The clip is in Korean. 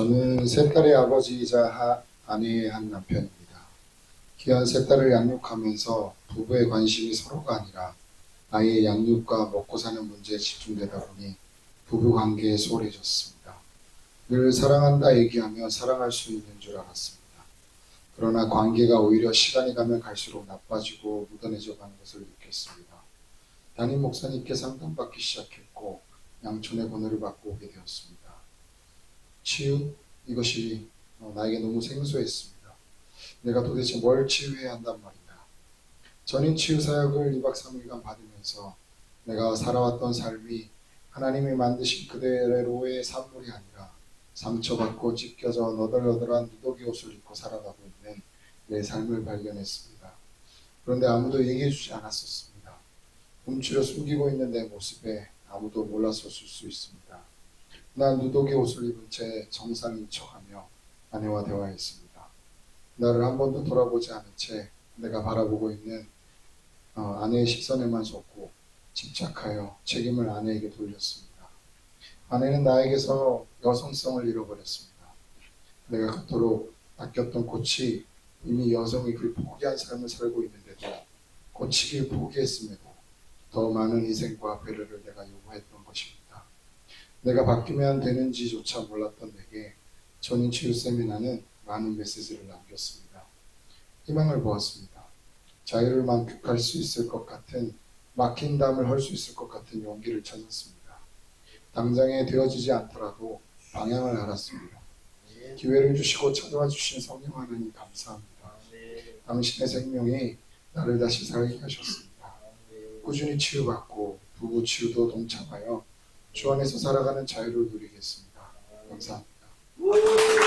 저는 세 딸의 아버지이자 하- 아내의 한 남편입니다. 귀한 세 딸을 양육하면서 부부의 관심이 서로가 아니라 아이의 양육과 먹고 사는 문제에 집중되다 보니 부부 관계에 소홀해졌습니다. 늘 사랑한다 얘기하며 사랑할 수 있는 줄 알았습니다. 그러나 관계가 오히려 시간이 가면 갈수록 나빠지고 무던해져 가는 것을 느꼈습니다. 담임 목사님께 상담받기 시작했고 양촌의 번호를 받고 오게 되었습니다. 치유 이것이 어, 나에게 너무 생소했습니다. 내가 도대체 뭘 치유해야 한단 말인가? 전인 치유 사역을 2박 3일간 받으면서 내가 살아왔던 삶이 하나님이 만드신 그대로의 산물이 아니라 상처받고 찢겨져 너덜너덜한 누더기 옷을 입고 살아가고 있는 내 삶을 발견했습니다. 그런데 아무도 얘기해주지 않았었습니다. 움츠려 숨기고 있는 내 모습에 아무도 몰랐었을 수 있습니다. 난 누더기 옷을 입은 채 정상인 척하며 아내와 대화했습니다. 나를 한 번도 돌아보지 않은 채 내가 바라보고 있는 어, 아내의 시선에만 쏟고 집착하여 책임을 아내에게 돌렸습니다. 아내는 나에게서 여성성을 잃어버렸습니다. 내가 그토록 아꼈던 꽃이 이미 여성이 그 포기한 삶을 살고 있는데도 고치길 포기했음에도 더 많은 희생과 배려를 내가 요구했던 것입니다. 내가 바뀌면 되는지조차 몰랐던 내게 전인 치유 세미나는 많은 메시지를 남겼습니다. 희망을 보았습니다. 자유를 만끽할 수 있을 것 같은 막힌 담을 헐 수 있을 것 같은 용기를 찾았습니다. 당장에 되어지지 않더라도 방향을 알았습니다. 기회를 주시고 찾아와 주신 성령 하나님 감사합니다. 당신의 생명이 나를 다시 살게 하셨습니다. 꾸준히 치유받고 부부 치유도 동참하여 주 안에서 살아가는 자유를 누리겠습니다. 감사합니다.